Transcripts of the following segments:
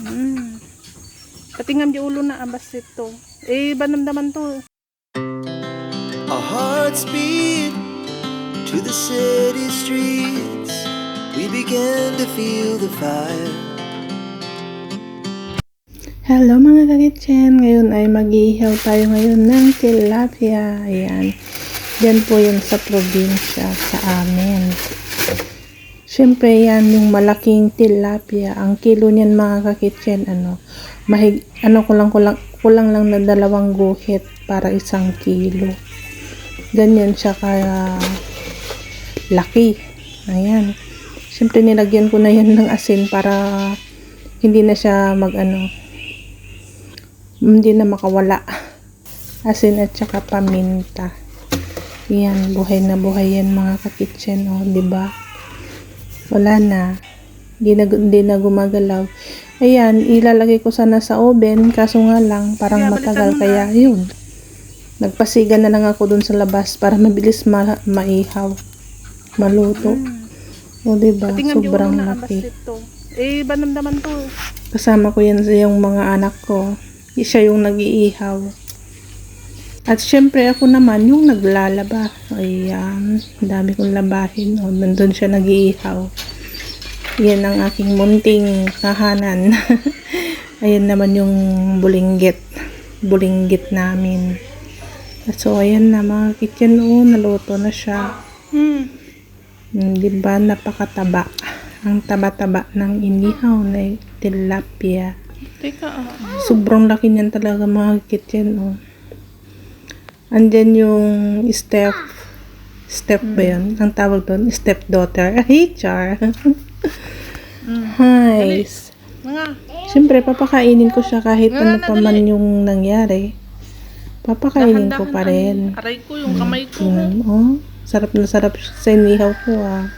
Mm. Patingam di ulo na abas ito. Eh, banamdaman to. Our hearts beat to the city streets. We began to feel the fire. Hello mga kakitchen. Ngayon ay mag-iihaw tayo ngayon ng tilapia. Ayan. Yan po yun sa probinsya sa amin. Siyempre yan yung malaking tilapia. Ang kilo niyan mga kakitchen ano, mahig, ano kulang kulang kulang lang na dalawang guhit para isang kilo. Ganyan siya kaya laki. Ayan. Siyempre nilagyan ko na yan ng asin para hindi na siya mag ano, hindi na makawala. Asin at saka paminta. Yan, buhay na buhay yan mga ka-kitchen, oh, di ba? Wala na. Hindi na, hindi na gumagalaw. Ayan, ilalagay ko sana sa oven, kaso nga lang, parang matagal, kaya yun. Nagpasiga na lang ako dun sa labas para mabilis ma maihaw. Maluto. O, di ba? Sobrang laki. Eh, banamdaman to. Kasama ko yan sa yung mga anak ko. Siya yung nag-iihaw. At syempre ako naman yung naglalaba. Ayan, ang dami kong labahin. O, nandun siya nag-iihaw. Yan ang aking munting kahanan. ayan naman yung bulinggit. Bulinggit namin. At so, ayan na mga kitchen. O, naluto na siya. Hmm. Di ba napakataba? Ang taba-taba ng inihaw na tilapia. Teka, ah. Sobrang laki niyan talaga mga kitchen, oh. Andyan yung step, step ba yun? Ang tawag doon, step daughter. Ay, char. Hi. Mga, Siyempre, papakainin ko siya kahit Nga, ano pa man yung nangyari. Papakainin ko pa rin. aray ko, yung kamay ko. Mo, oh. Sarap na sarap sa inihaw ko, ah.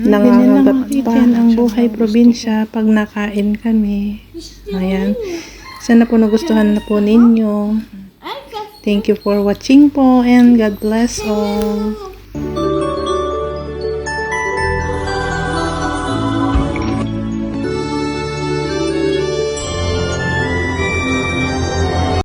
Hmm, Nangangagat pa ang buhay probinsya pag nakain kami. Ayan. Sana po nagustuhan na po ninyo. Thank you for watching po and God bless all.